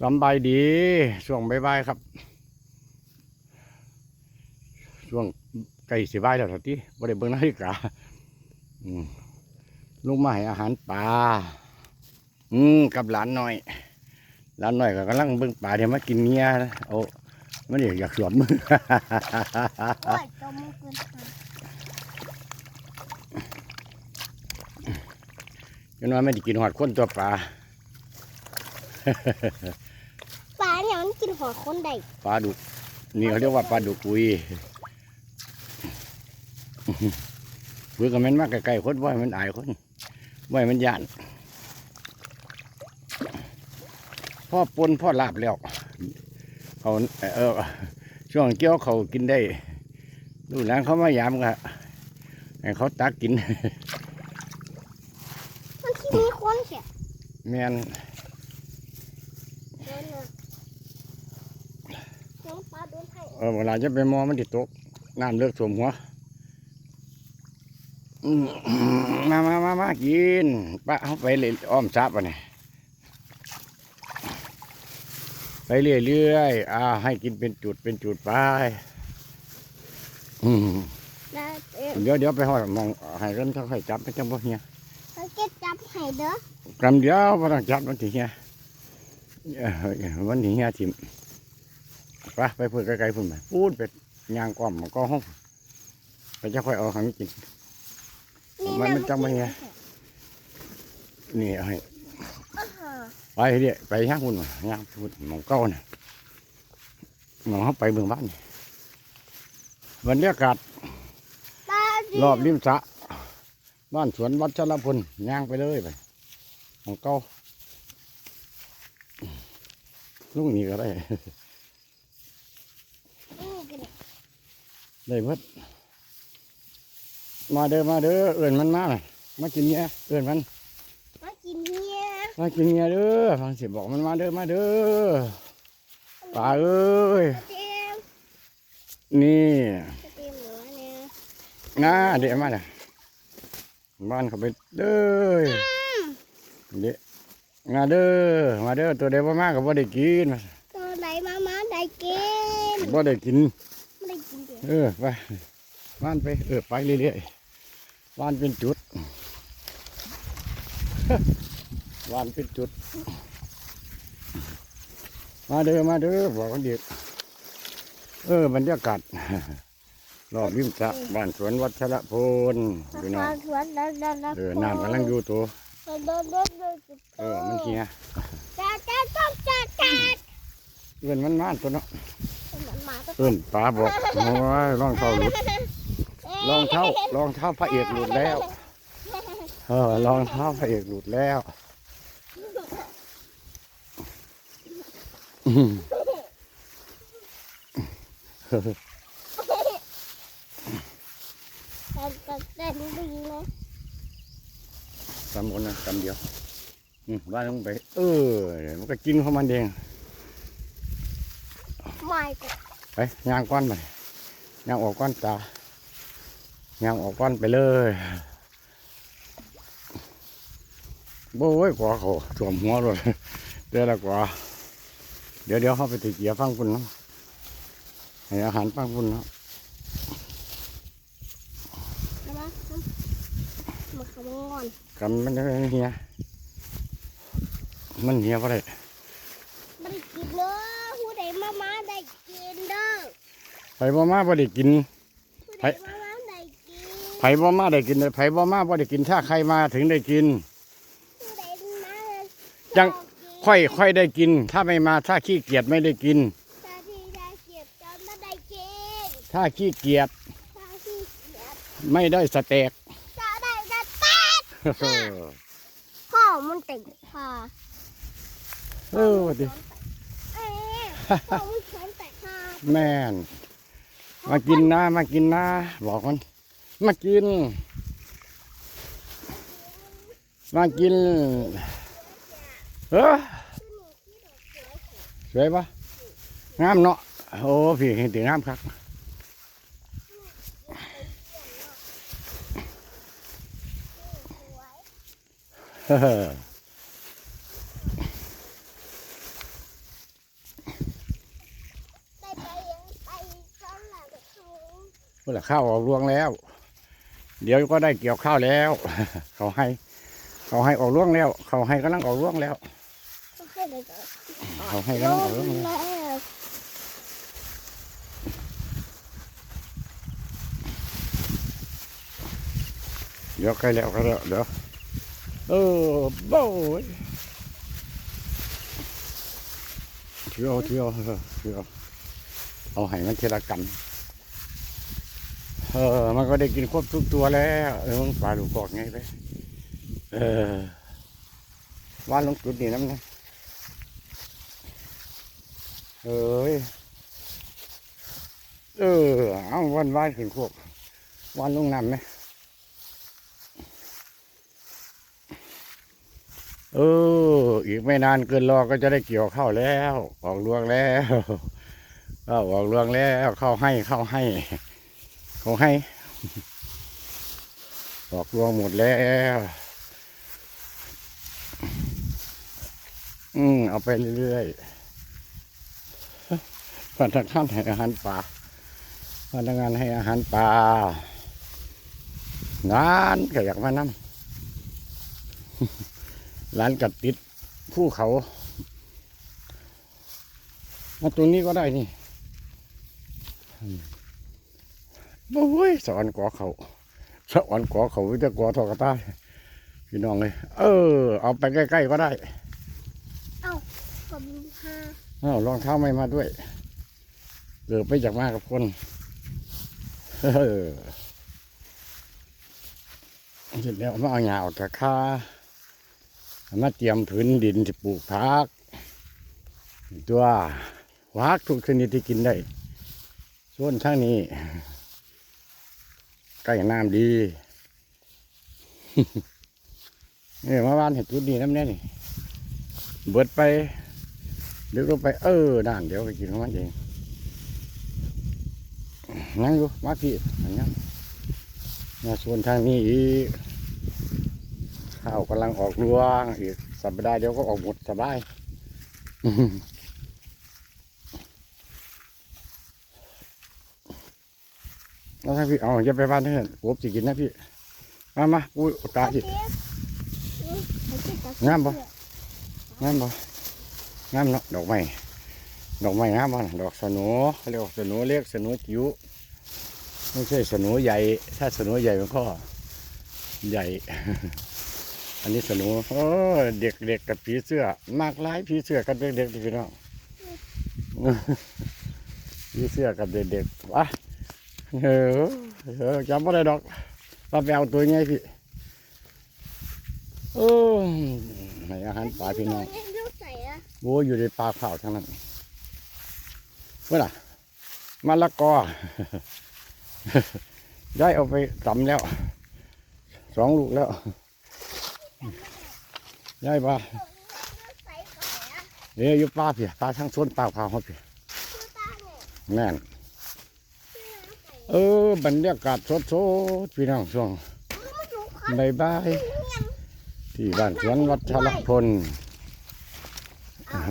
สบายดีช่วงบ่ายครับ ช่วงใกล้สิบายแล้วทันทีบ่ได้เบิงนาฬิกาลุงมาให้อาหารปลาอืมกับหลานหน่อยหลานหน่อยก็กำลังเบิ่งปลาเดี๋ยวมากินเงี้ยโอ้มันอยากอยากสวมมือโอ้ยตัวมึงนไปจนว่าไม่ได้กินหอดคนตัวปลา ปลาเนี่ยมันกินหัวคนใดปลาดุก นี่เขาเรียกว่าปลาดุกกุยเบื่อกับมันมากไกลๆคนว่าให้มันอายคนว่าให้มันย่านพ่อปนพ่อลาบแล้วเขาเออช่วงเกี่ยวเขากินได้ดูหลานเขามายามก็ให้เขาตักกิน มันที่มีคนเสียแม่น โดนเลยน้องปลาโดนให้ เออเวลาจะไปมองมันติดตกน้ำเลือกสวมหัวอืมมามามามากินปะเขาไปเลยอ้อมซับอะนี่ไปเรื่อยๆอ่า ให้กินเป็นจุดเป็นจุดไปอืมได้เอ๊ะเดี๋ยวเดี๋ยวไปหอดมองให้กันเขาให้จับไม่จังบ่เฮียเขาเก็บจับให้เด้อกำเดียวบ่ต้องจับมันทีเฮียเอ้อวันนี้เฮียทิม ไปไปพูดไกลๆพูดไปพูดเป็ดยางก้อมมันก็ห้องไปจะค่อยเอาให้มันกินมันมันจังบ่เฮียนี่เอาให้อ่าฮะไปเรื่อยไปย่างพุ่นมาย่างพุ่นหมองเก้าน่ะหมองเขาไปเมืองบ้านนี่บรรยากาศปลารอบริมสระบ้านสวนวัดชลพลย่างไปเลยไปหมองเก้าลูกนี้ก็ได้ นี่กันเนี่ย ได้เพิ่มาเด้อมาเด้อเอื่นมันมาน่ะมากินเนี้ยเอื่นมัน มากินเนี่ยมากินเนี้ยเด้อฟังเสียงบอกมันมาเด้อมาเด้อป่าเอ้ยเต็มนี่เต็มเหลือเนี่ยน่าเดี๋ยวมาเลยบ้านเขาไปเด้อเดี๋ยวมาเด้อมาเด้อตัวเดียวมากก็บ่ได้กินตัวไหนมามาได้กินบ่ได้กินไม่ได้กิน เดี๋ยวเออไปบ้านไปเออไปเรื่อยๆบ้านเป็นจุดบ้านเป็นจุด มาเด้อมาเด้อบอกกันเด็กเออบรรยากาศรอบริมสระบ้านสวนวัชระพลพี่น้องมาสวนแล้วแล้วแล้วเออน้ำกำลังอยู่ตัวเดินเดินเดินเดินเออมันเฮียจ้าจ้าจ้าจ้าจ้าเอื้อนมันมาตัวเนาะมันมาตัว เอื้อนป๋าบอกโอ้ยรองเท้าหลุดรองเท้ารองเท้าพระเอกหลุดแล้วเออรองเท้าพระเอกหลุดแล้วอืมแต่แต่แต่ดีนะสามคนนะกำเดียวอืมว่าลงไป เออมันก็กินของมันเอง ไม่ก็ไปย่างก้อนไปย่างออกก้อนตาย่างออกก้อนไปเลยโบ้ยกว่าเขาสวมหัวเลยเดี๋ยวละกว่า เดี๋ยวเดี๋ยวเขาไปติเกียร์ฟังคุณเนาะให้อาหารฟังคุณเนาะนะมามาขโมยก่อนกันมันจะเฮียมันเฮียเพราะอะไร ไม่ได้กินเด้อผู้ใดมามาได้กินเด้อ ไผ่ บ่มาบ่ได้กิน ผู้ไปใดมามาได้กินไผ่บ่มาได้กินเลยไผ่บ่มาบ่ได้กินถ้าใครมาถึงได้กิน ผู้ใดมาจัง ค่อยค่อยได้กิน ถ้าไม่มาถ้าขี้เกียจไม่ได้กินถ้าที่ได้เก็บจนไม่ได้กินถ้าขี้เกียจถ้าที่เก็บไม่ได้สเต็กจะได้จะแตกพ่อมันติดพ่อเออว่าดิเอ๊ะพ่อมันแขนแตกค่ะแม่น มากินนะ มากินนะ บอกมัน มากิน มากินเออสวยปะงามเนาะโอ้พี่เห็นถึงงามครับเฮ้อ เมื่อข้าวออกรวงแล้ว เดี๋ยวก็ได้เกี่ยวข้าวแล้ว เขาให้ เขาให้ออกรวงแล้ว เขาให้กำลังออกรวงแล้วก็ให้เลยก่อนเขาให้กำลังออกรวงแล้วเดี๋ยวใกล้แล้วก็แล้วเดี๋ยวเออโบ้ยเที่ยวเที่ยวเที่ยวเอาให้มันเทละกัน เออ มันก็ได้กินครบทุกตัวแล้วเออปลาหลูกกอกไงไปเออว่านลงจุดนี่น้ำนะเอ้ยเออเอาวันว่านขึ้นพวกว่านลงน้ำไหมเออ อีกไม่นานเกินรอก็จะได้เกี่ยวข้าวแล้ว ออกรวงแล้วก็ออกรวงแล้วเข้าให้เข้าให้ เขาให้ออกรวงหมดแล้ว อืมเอาไปเรื่อยๆพนักงานให้อาหารปลาพนักงานให้อาหารปลางานก็อยากมานำร้านกัดติดภูเขามาตรงนี้ก็ได้นี่ โอ้ยสอนกอเขาสอนกอเขาวิจะกอทอกระต้ายพี่น้องเลย เออ เอาไปใกล้ๆก็ได้ผมห้าเอารองเท้าไม่มาด้วยเกือบไปจากมากับคนเออเสร็จแล้วมาเอาหญ้าออกจากคามาเตรียมผืนดินที่ปลูกผัก ตัวผักทุกชนิดที่กินได้ ส่วนทางนี้ ใกล้น้ำดีนี่มาบ้านเห็ดจุดนี้น้ำแน่นี่เบิดไปเดี๋ยวลงไปเออนั่นเดี๋ยวไปกินของมันเองนั่งอยู่มาพี่นั่งยังมาส่วนทางนี้อีกข้าวกำลังออกรวงอีกสัปดาห์เดียวก็ออกหมดสบาย แล้วถ้าพี่เอาอย่าไปบ้านเถอะผมจะกินนะพี่มามาปุ้ยตาจิงามบ่งามบ่งามเนาะดอกไม้ดอกไม้งามบ่น่ะดอกสโหนเขาเรียกว่าสโหนเล็กสโหนจิ๋วไม่ใช่สโหนใหญ่ ถ้าสโหนใหญ่มันก็ใหญ่ อันนี้สโหนโอ้เด็กเด็กกับผีเสื้อ มากหลายผีเสื้อกันเด็กๆพี่น้องผีเสื้อกับเด็กๆวะ เออเออจำไม่ได้ดอกเราไปเอาตัวไงพี่โอ้ยให้อาหารปลาพี่น้องลูกใส่อะโอ้ยอยู่ในปลาเผาทั้งนั้นเมื่อไหร่มะละกอได้เอาไปตำแล้ว สองลูกแล้วได้ปะใส่ก่อนนะเดี๋ยวอยู่ปลาเพี่ปลาทั้งสวนปลาเผาเขาเพี่คือตาเนี่ยแน่น เออบรรยากาศสดๆพี่น้องช่วงมันองบายบายที่บ้านสวนวัชรพล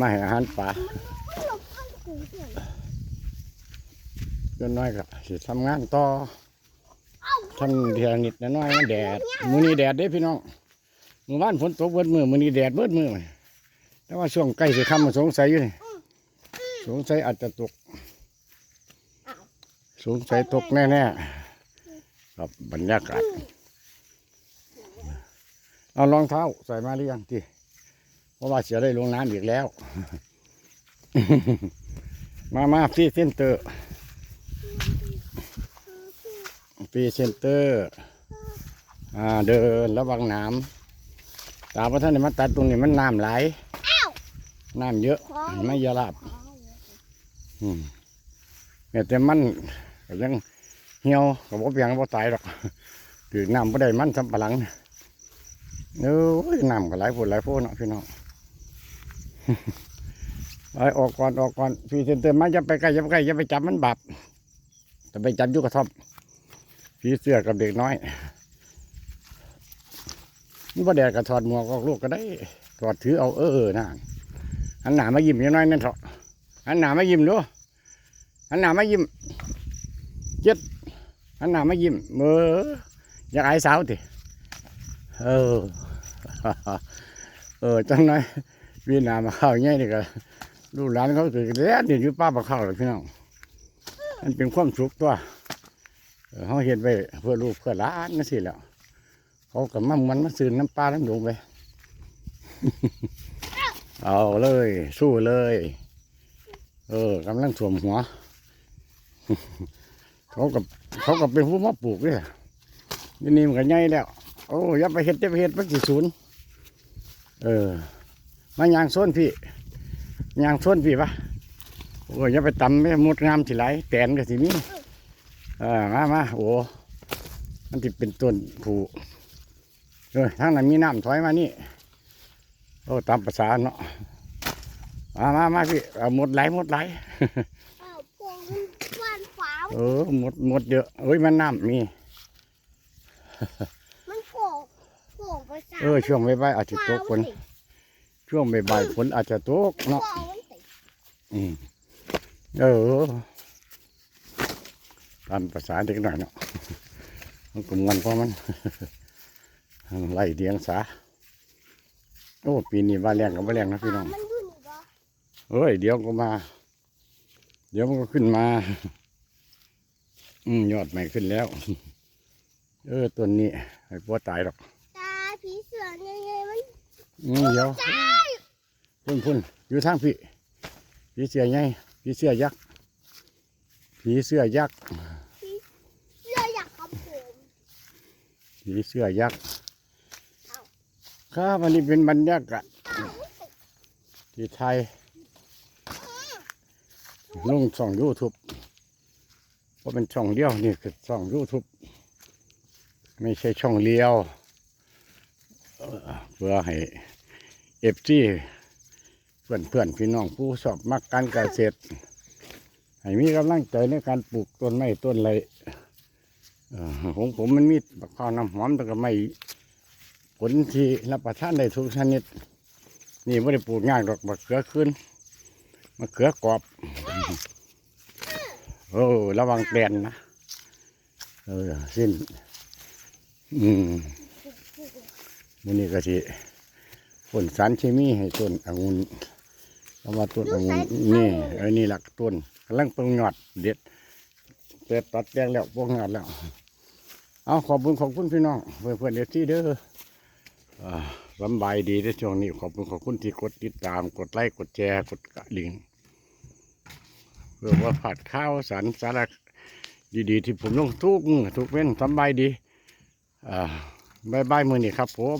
มาให้อาหารป่ามันหลางกูเสียงเล็กน้อยก็สิทำงานต่อทำเทียนิดน้อยมันแดดมือนี้แดดเด้พี่น้องเมื่อวานฝนตกเบิดมือมือนี้แดดเบิดมือแต่ว่าช่วงใกล้สิค่ำมันสงสัยอยู่นี่สงสัยอาจจะตก สงสัยตกแน่ๆครับบรรยากาศ เอารองเท้าใส่มาหรือยังที่เพราะว่าเสียได้ลงน้ำอีกแล้ว มามาฟรีเซนเตอร์ฟรีเซนเตอร์อ่าเดินระวังน้ำตามพระท่านนี่มาตัดตรงนี้มันน้ำไหลน้ำเยอะไม่อยาลาบอืมเนี่ยแต่มัน ก็ยังเหี่ยวกับว่เพียงว่ตายหรอกถือน้ำไ่ได้มันสำปะหลังเอ้ยน้ำก็หลายฝนหลายฝนเนาะพี่น้องไปออกก่อนออกก่อนพี่เซนเตอร์มาจะไปใกล้จะไปใกล้จะไปจับมันบาปจะไปจับยุกระทบพี่เสื้อกับเด็กน้อยมันบ่แดดกระถอดหมวกออกลูกก็ได้ถอดถือเอาเออเออนะหันหนามายิ้มยังน้อยนั่นเถอะหันหนามายิ้มดูหันหนามายิ้ม เจ็ดอันหน้ามายิ้มเอออยากอายสาวติเออ เออจังน่อยวีนามาเข้าง่ายนี่ก็ลูกหลานเขาตื่นแล้วเดี๋ยวอยู่ป้ามาเข้าเลยพี่น้องมันเป็นความสุขตัวเขาเห็นไปเพื่อลูกเพื่อหลานนั่นสิแล้วเขากับมันมันมาซื้อน้ำปลาน้ำดงไปเอาเลย สู้เลย เออกำลังถ่วมหัว เขากับเขากับเป็นผู้มาปลูกเนี่ยนี่นี่มันก็ใหญ่แล้ว โอ้ย่าไปเห็ดอย่าไปเห็ดมันสิศูนย์เออ มายางส้นพี่ยางส้นพี่ปะโอ้ยอย่าไปตำไม่มดงามสิไหลแตนก็สิมีเออมามาโอ้มันติดเป็นต้นผูเออทางนั้นมีน้ำถอยมานี่โอ้ตามภาษาเนาะมามามาพี่หมดไหลหมดไหล อ้าวพวงมันหวานฝาว เออหมดหมดเยอะเอ้ยมันน้ำมี มันโผล่โผล่ไปสามเออช่วงใบายๆอาจจะตกฝนช่วงใบายๆฝนอาจจะตกเนาะโผล่มันติดอืมเออตามภาษาเด็กหน่อยเนาะมันกลุ่มกันเพราะมันไล่เดียงสาโอ้ปีนี้ว่าแรงกับว่าแรงนะพี่น้องมันอยู่นี่บ่เอ้ยเดี๋ยวก็มา เดี๋ยวมันก็ขึ้นมา อืมยอดใหม่ขึ้นแล้ว เออต้นนี้ไอ้ปัวตายหรอก ตาผีเสือเนี่ยไงมันอืมเดี๋ยวตายพุ่นพุ่นอยู่ทางพี่ผีเสื้อใหญ่ผีเสื้อยักษ์ผีเสื้อยักษ์เสืออยากกับผมผีเสื้อยักษ์ครับวันนี้เป็นบรรยากาศอ้าวมันติดที่ไทยลงช่องยูทูบเพ ราะเป็นช่องเดียวนี่คือช่องยูทูบไม่ใช่ช่องเลี้ยวเพื่อให้เอฟซีเพื่อนเพื่อนๆพี่น้องผู้ชอบมักการเกษตรให้มีกำลังใจในการปลูกต้นไม้ต้นไรของผมมันมีบักข้าวน้ำหอมแต่ก็ไม่ผลที่รับประทานได้ทุกชนิด นี่ไม่ได้ปลูกง่ายดอกมะเขือขึ้นมะเขือกรอบ โอ้ระวังแปลนนะเออสิ้น อืมมันนี่ก็สิผลสารเคมีให้ต้นองุ่นเอามาต้นองุ่นนี่เออนี่หลักต้นกำลังปรุงยอดเด็ดเด็ดตัดแดงแล้วปรุงยอดแล้ว เอาขอบคุณขอบคุณพี่น้องเพื่อนเพื่อนเด็ดที่เด้ออ่าสำบายดีในช่วงนี้ขอบคุณขอบคุณที่กดติดตาม กดไลค์กดแชร์กดกระดิ่ง เพื่อว่าผัดข้าวสารสาระดีๆ ที่ผมลงทุกทุกเว้นสบายดีอ่าบายบายมือนี่ครับผม